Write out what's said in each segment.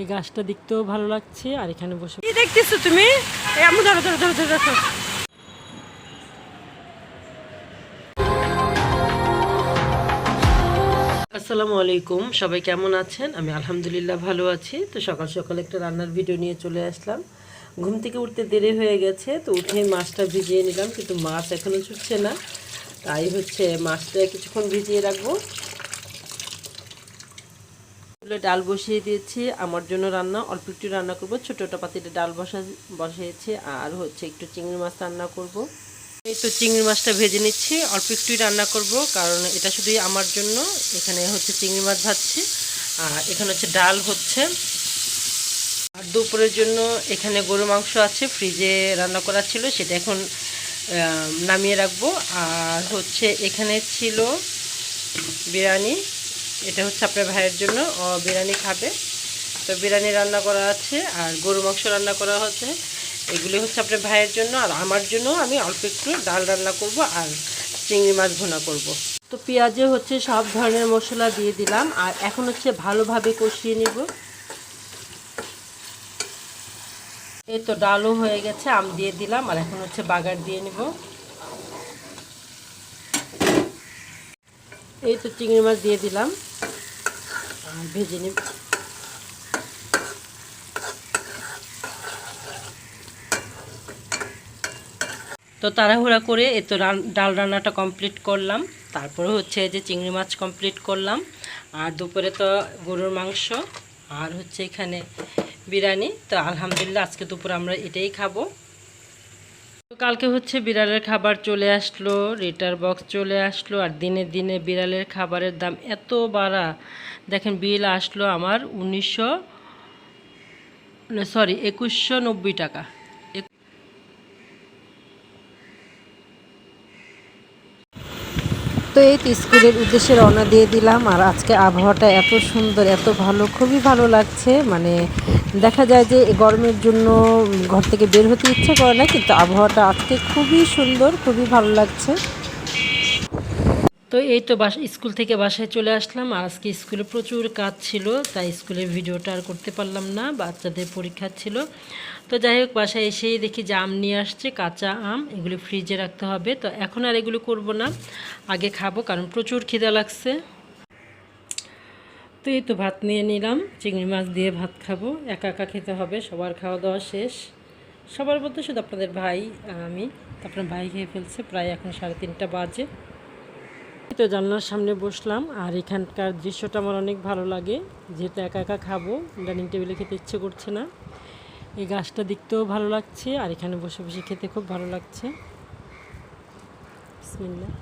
এই গাছটা দেখতেও ভালো লাগছে আর এখানে বসে কি দেখতেছো তুমি? এই আম্মু ধরো ধরো ধরো ধরো ধরো। আসসালামু আলাইকুম সবাই কেমন আছেন? আমি আলহামদুলিল্লাহ ভালো আছি। তো সকাল সকাল একটা রান্নার ভিডিও নিয়ে চলে আসলাম। ঘুম থেকে উঠতে দেরি হয়ে গেছে তো উঠে মাছটা ভিজিয়ে নিলাম কিন্তু মাছ এখনও ছুটছে না। তাই হচ্ছে মাছটা কিছুক্ষণ ভিজিয়ে রাখব। চুলে ডাল বসিয়ে দিয়েছি। আমার জন্য রান্না, অল্প একটু রান্না করব। ছোটোটা পাতিতে ডাল বসা, বসিয়েছি। আর হচ্ছে একটু চিংড়ি মাছ রান্না করব। এই তো চিংড়ি মাছটা ভেজে নিচ্ছি। অল্প একটুই রান্না করব, কারণ এটা শুধুই আমার জন্য। এখানে হচ্ছে চিংড়ি মাছ ভাজছি। আর এখানে হচ্ছে ডাল হচ্ছে। আর দুপুরের জন্য এখানে গরু মাংস আছে, ফ্রিজে রান্না করা ছিল, সেটা এখন নামিয়ে রাখব। আর হচ্ছে এখানে ছিল বিরিয়ানি। এটা হচ্ছে আপনার ভাইয়ের জন্য। বিরিয়ানি খাবে। তো বিরিয়ানি রান্না করা আছে আর গরু মাংস রান্না করা হচ্ছে। এগুলি হচ্ছে আপনার ভাইয়ের জন্য আর আমার জন্য আমি অল্প একটু ডাল রান্না করব আর চিংড়ি মাছ ভুনা করব। তো পেঁয়াজে হচ্ছে সব ধরনের মশলা দিয়ে দিলাম আর এখন হচ্ছে ভালোভাবে কষিয়ে নিব। এই তো ডালও হয়ে গেছে, আম দিয়ে দিলাম আর এখন হচ্ছে বাগার দিয়ে নিব। এই তো চিংড়ি মাছ দিয়ে দিলাম। আর ভেজে নিব। তো তাড়াহুড়া করে এ তো ডাল রান্নাটা কমপ্লিট করলাম। তারপরে হচ্ছে যে চিংড়ি মাছ কমপ্লিট করলাম। আর দুপুরে তো গরুর মাংস, আর হচ্ছে এখানে বিরিয়ানি। তো আলহামদুলিল্লাহ আজকে দুপুরে আমরা এটাই খাব। তো কালকে হচ্ছে বিড়ালের খাবার চলে আসলো, রিটার বক্স চলে আসলো, আর দিনে দিনে বিড়ালের খাবারের দাম এত বাড়া। দেখেন বিল আসলো আমার উনিশশো সরি একুশশো নব্বই টাকা এ- তো এই তো স্কুলের উদ্দেশ্যে রওনা দিয়ে দিলাম। আর আজকে আবহাওয়াটা এত সুন্দর, এত ভালো, খুবই ভালো লাগছে। মানে দেখা যায় যে গরমের জন্য ঘর থেকে বের হতে ইচ্ছে করে না, কিন্তু আবহাওয়াটা আজকে খুবই সুন্দর, খুবই ভালো লাগছে। তো এই তো বাসা, স্কুল থেকে বাসায় চলে আসলাম। আর আজকে স্কুলে প্রচুর কাজ ছিল, তাই স্কুলের ভিডিওটা আর করতে পারলাম না, বাচ্চাদের পরীক্ষা ছিল। তো যাই হোক, বাসায় এসেই দেখি যে আম নিয়ে আসছে, কাঁচা আম, এগুলি ফ্রিজে রাখতে হবে। তো এখন আর এগুলো করব না, আগে খাব, কারণ প্রচুর খিদা লাগছে। তো এই তো ভাত নিয়ে নিলাম, চিংড়ি মাছ দিয়ে ভাত খাব। একা একা খেতে হবে, সবার খাওয়া দাওয়া শেষ। সবার বলতে শুধু আপনাদের ভাই আমি। আপনার ভাই খেয়ে ফেলছে, প্রায় এখন সাড়ে তিনটা বাজে। তো জানলার সামনে বসলাম, আর এখানকার দৃশ্যটা আমার অনেক ভালো লাগে। যেহেতু একা একা খাব, ডাইনিং টেবিলে খেতে ইচ্ছে করছে না। এই গাছটা দেখতেও ভালো লাগছে, আর এখানে বসে বসে খেতে খুব ভালো লাগছে। বিসমিল্লাহ।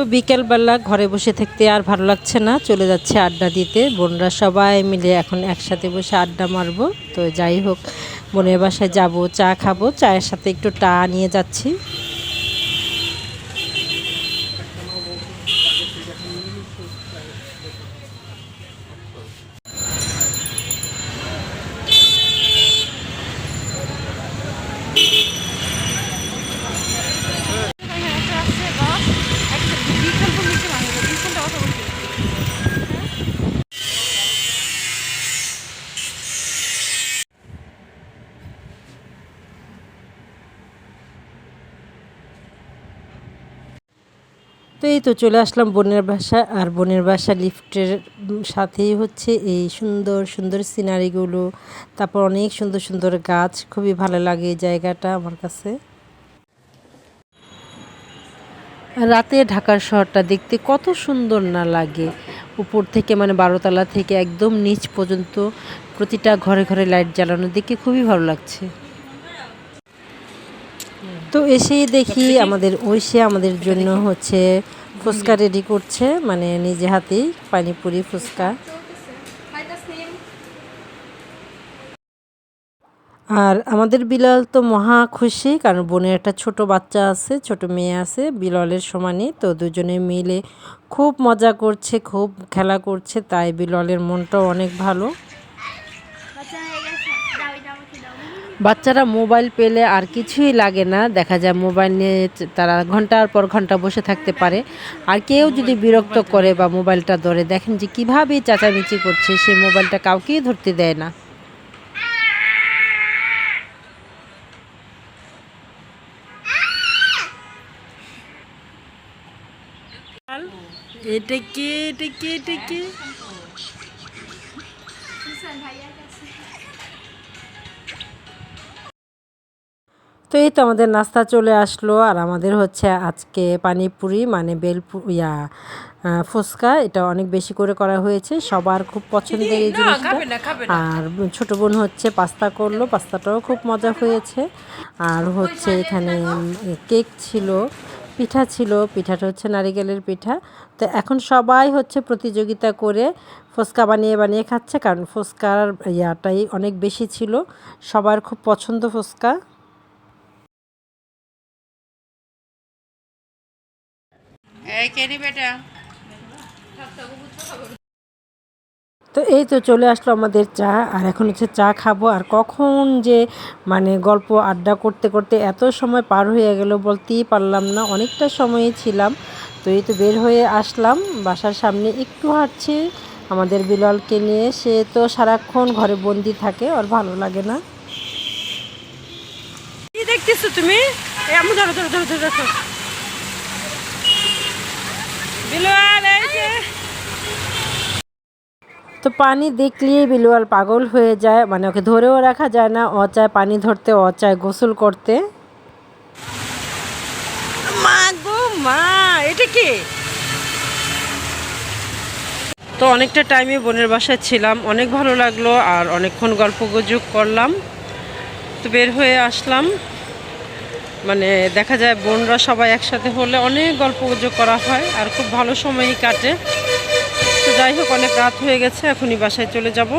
তো বিকেলবেলা ঘরে বসে থাকতে আর ভালো লাগছে না। চলে যাচ্ছে আড্ডা দিতে। বোনরা সবাই মিলে এখন একসাথে বসে আড্ডা মারবো। তো যাই হোক, বোনের বাসায় যাব, চা খাব। চায়ের সাথে একটু টা নিয়ে যাচ্ছি। তো এই তো চলে আসলাম বোনের বাসা আর বোনের বাসা লিফটের সাথেই হচ্ছে এই সুন্দর সুন্দর সিনারিগুলো। তারপর অনেক সুন্দর সুন্দর গাছ খুবই ভালো লাগে এই জায়গাটা আমার কাছে। রাতে ঢাকার শহরটা দেখতে কত সুন্দর না লাগে। উপর থেকে মানে বারোতলা থেকে একদম নিচ পর্যন্ত প্রতিটা ঘরে ঘরে লাইট জ্বালানো দেখে খুবই ভালো লাগছে। তো এসেই দেখি আমাদের ঐশে আমাদের জন্য হচ্ছে ফুচকা রেডি করছে মানে নিজে হাতেই পানিপুরি ফুচকা। আর আমাদের বিলাল তো মহা খুশি, কারণ বোনের একটা ছোট বাচ্চা আছে, ছোট মেয়ে আছে, বিলালের সমানই তো দুজনে মিলে খুব মজা করছে, খুব খেলা করছে, তাই বিলালের মনটাও অনেক ভালো। বাচ্চারা মোবাইল পেলে আর কিছুই লাগে না। দেখা যায় মোবাইল নিয়ে তারা ঘণ্টার পর ঘণ্টা বসে থাকতে পারে। আর কেউ যদি বিরক্ত করে বা মোবাইলটা ধরে, দেখেন যে কীভাবে চেঁচামেচি করছে, সে মোবাইলটা কাউকেই ধরতে দেয় না। এটা কে? এটা কে? এটা কে? তো এই তো আমাদের নাস্তা চলে আসলো আর আমাদের হচ্ছে আজকে পানিপুরি মানে বেলপু ইয়া ফুচকা এটা অনেক বেশি করে করা হয়েছে। সবার খুব পছন্দের এই জিনিসটা। আর ছোট বোন হচ্ছে পাস্তা করল পাস্তাটাও খুব মজা হয়েছে। আর হচ্ছে এখানে কেক ছিল পিঠা ছিল পিঠাটা হচ্ছে নারিকেলের পিঠা। তো এখন সবাই হচ্ছে প্রতিযোগিতা করে ফুচকা বানিয়ে বানিয়ে খাচ্ছে কারণ ফুচকার ইয়াটাই অনেক বেশি ছিল। সবার খুব পছন্দ ফুচকা। এই তো এই তো চলে আসলো আমাদের চা আর এখন হচ্ছে চা খাব। আর কখন যে মানে গল্প আড্ডা করতে করতে এত সময় পার হয়ে গেল বলতেই পারলাম না অনেকটা সময়ই ছিলাম। তো এই তো বের হয়ে আসলাম বাসার সামনে একটু হাঁটছি। আমাদের বিলালকে নিয়ে সে তো সারাক্ষণ ঘরে বন্দি থাকে আর ভালো লাগে না। কি দেখতেছো তুমি? ধরো ধরো ধরো ধরো। তো পানি দেখলেই বিলুয়াল পাগল হয়ে যায় মানে ওকে ধরেও রাখা যায় না অচায় পানি ধরতে অচায় গোসল করতে মা গো মা এটা কি তো অনেকটা টাইমে বোনের বাসায় ছিলাম অনেক ভালো লাগল আর অনেকক্ষণ গল্প গুজব করলাম। তো বের হয়ে আসলাম। মানে দেখা যায় বোনরা সবাই একসাথে হলে অনেক গল্প গুজব করা হয় আর খুব ভালো সময়ই কাটে। তো যাই হোক, অনেক রাত হয়ে গেছে, এখনই বাসায় চলে যাব।